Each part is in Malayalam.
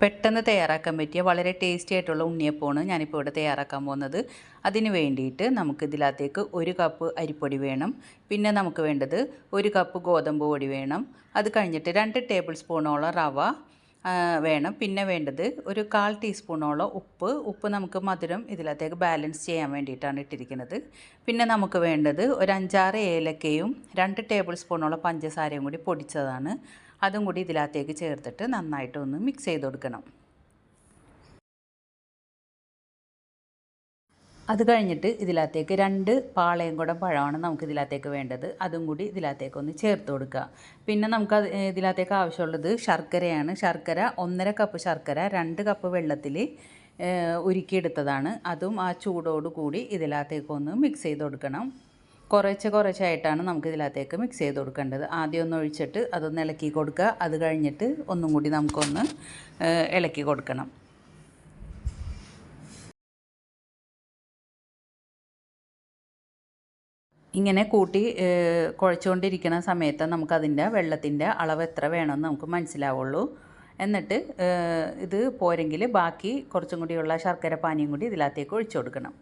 പെട്ടെന്ന് തയ്യാറാക്കാൻ പറ്റിയ വളരെ ടേസ്റ്റി ആയിട്ടുള്ള ഉണ്ണിയപ്പമാണ് ഞാനിപ്പോൾ ഇവിടെ തയ്യാറാക്കാൻ പോകുന്നത്. അതിന് വേണ്ടിയിട്ട് നമുക്ക് ഇതിനകത്തേക്ക് ഒരു കപ്പ് അരിപ്പൊടി വേണം. പിന്നെ നമുക്ക് വേണ്ടത് ഒരു കപ്പ് ഗോതമ്പ് പൊടി വേണം. അത് കഴിഞ്ഞിട്ട് രണ്ട് ടേബിൾ സ്പൂണോളം റവ വേണം. പിന്നെ വേണ്ടത് ഒരു കാൽ ടീസ്പൂണോളം ഉപ്പ്. ഉപ്പ് നമുക്ക് മധുരം ഇതിലകത്തേക്ക് ബാലൻസ് ചെയ്യാൻ വേണ്ടിയിട്ടാണ് ഇട്ടിരിക്കുന്നത്. പിന്നെ നമുക്ക് വേണ്ടത് ഒരു അഞ്ചാറ് ഏലക്കയും രണ്ട് ടേബിൾ സ്പൂണോളം പഞ്ചസാരയും കൂടി പൊടിച്ചതാണ്. അതും കൂടി ഇതിനകത്തേക്ക് ചേർത്തിട്ട് നന്നായിട്ട് ഒന്ന് മിക്സ് ചെയ്ത് കൊടുക്കണം. അത് കഴിഞ്ഞിട്ട് ഇതിനകത്തേക്ക് രണ്ട് പാളയും കൂടെ പഴമാണ് നമുക്ക് ഇതിനകത്തേക്ക് വേണ്ടത്. അതും കൂടി ഇതിനകത്തേക്ക് ഒന്ന് ചേർത്ത് കൊടുക്കുക. പിന്നെ നമുക്ക് അത് ഇതിനകത്തേക്ക് ആവശ്യമുള്ളത് ശർക്കരയാണ്. ശർക്കര ഒന്നര കപ്പ് ശർക്കര രണ്ട് കപ്പ് വെള്ളത്തിൽ ഉരുക്കിയെടുത്തതാണ്. അതും ആ ചൂടോട് കൂടി ഇതിനകത്തേക്ക് ഒന്ന് മിക്സ് ചെയ്ത് കൊടുക്കണം. കുറേശ്ശെ കുറച്ചായിട്ടാണ് നമുക്ക് ഇതിനകത്തേക്ക് മിക്സ് ചെയ്ത് കൊടുക്കേണ്ടത്. ആദ്യം ഒന്ന് ഒഴിച്ചിട്ട് അതൊന്ന് ഇളക്കി കൊടുക്കുക. അത് കഴിഞ്ഞിട്ട് ഒന്നും കൂടി നമുക്കൊന്ന് ഇളക്കി കൊടുക്കണം. ഇങ്ങനെ കൂട്ടി കുഴച്ചുകൊണ്ടിരിക്കുന്ന സമയത്ത് നമുക്കതിന്റെ വെള്ളത്തിന്റെ അളവ് എത്ര വേണമെന്ന് നമുക്ക് മനസ്സിലാവുള്ളൂ. എന്നിട്ട് ഇത് പോരെങ്കിൽ ബാക്കി കുറച്ചും കൂടിയുള്ള ശർക്കര പാനിയും കൂടി ഇതിനകത്തേക്ക് ഒഴിച്ചു കൊടുക്കണം.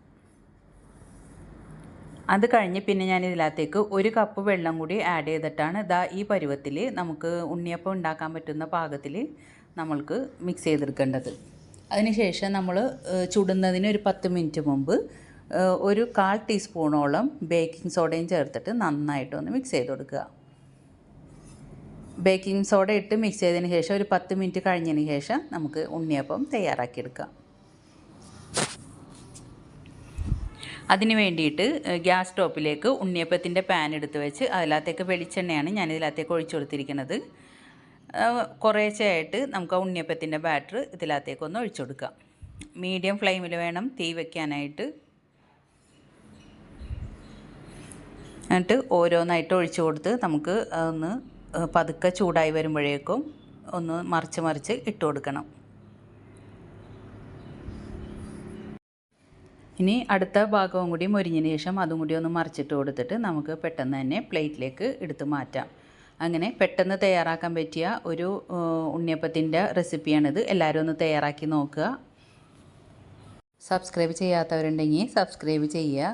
അത് കഴിഞ്ഞ് പിന്നെ ഞാൻ ഇതിനകത്തേക്ക് ഒരു കപ്പ് വെള്ളം കൂടി ആഡ് ചെയ്തിട്ടാണ് ഇതാ ഈ പരുവത്തിൽ നമുക്ക് ഉണ്ണിയപ്പം ഉണ്ടാക്കാൻ പറ്റുന്ന പാകത്തിൽ നമ്മൾക്ക് മിക്സ് ചെയ്തെടുക്കേണ്ടത്. അതിനുശേഷം നമ്മൾ ചുടുന്നതിന് ഒരു പത്ത് മിനിറ്റ് മുമ്പ് ഒരു കാൽ ടീസ്പൂണോളം ബേക്കിംഗ് സോഡയും ചേർത്തിട്ട് നന്നായിട്ടൊന്ന് മിക്സ് ചെയ്ത് കൊടുക്കുക ബേക്കിംഗ് സോഡ ഇട്ട് മിക്സ് ചെയ്തതിന് ശേഷം ഒരു പത്ത് മിനിറ്റ് കഴിഞ്ഞതിന് ശേഷം നമുക്ക് ഉണ്ണിയപ്പം തയ്യാറാക്കിയെടുക്കാം. അതിന് വേണ്ടിയിട്ട് ഗ്യാസ് സ്റ്റോപ്പിലേക്ക് ഉണ്ണിയപ്പത്തിന്റെ പാൻ എടുത്ത് വെച്ച് അതിനകത്തേക്ക് വെളിച്ചെണ്ണയാണ് ഞാൻ ഒഴിച്ചു കൊടുത്തിരിക്കുന്നത്. കുറേശ്ശെയായിട്ട് നമുക്ക് ആ ഉണ്ണിയപ്പത്തിന്റെ ബാറ്റർ ഇതിനകത്തേക്ക് ഒന്ന് ഒഴിച്ചു കൊടുക്കാം. മീഡിയം ഫ്ലെയിമിൽ വേണം തീ വയ്ക്കാനായിട്ട് എന്നിട്ട് ഓരോന്നായിട്ട് ഒഴിച്ചു കൊടുത്ത് നമുക്ക് ഒന്ന് പതുക്കെ ചൂടായി വരുമ്പോഴേക്കും ഒന്ന് മറിച്ച് മറിച്ച് ഇട്ട് കൊടുക്കണം. ഇനി അടുത്ത ഭാഗവും കൂടി മൊരിഞ്ഞതിന് ശേഷം അതും കൂടി ഒന്ന് മറിച്ചിട്ട് കൊടുത്തിട്ട് നമുക്ക് പെട്ടെന്ന് തന്നെ പ്ലേറ്റിലേക്ക് എടുത്ത് മാറ്റാം. അങ്ങനെ പെട്ടെന്ന് തയ്യാറാക്കാൻ പറ്റിയ ഒരു ഉണ്ണിയപ്പത്തിന്റെ റെസിപ്പിയാണിത്. എല്ലാവരും ഒന്ന് തയ്യാറാക്കി നോക്കുക. സബ്സ്ക്രൈബ് ചെയ്യാത്തവരുണ്ടെങ്കിൽ സബ്സ്ക്രൈബ് ചെയ്യുക.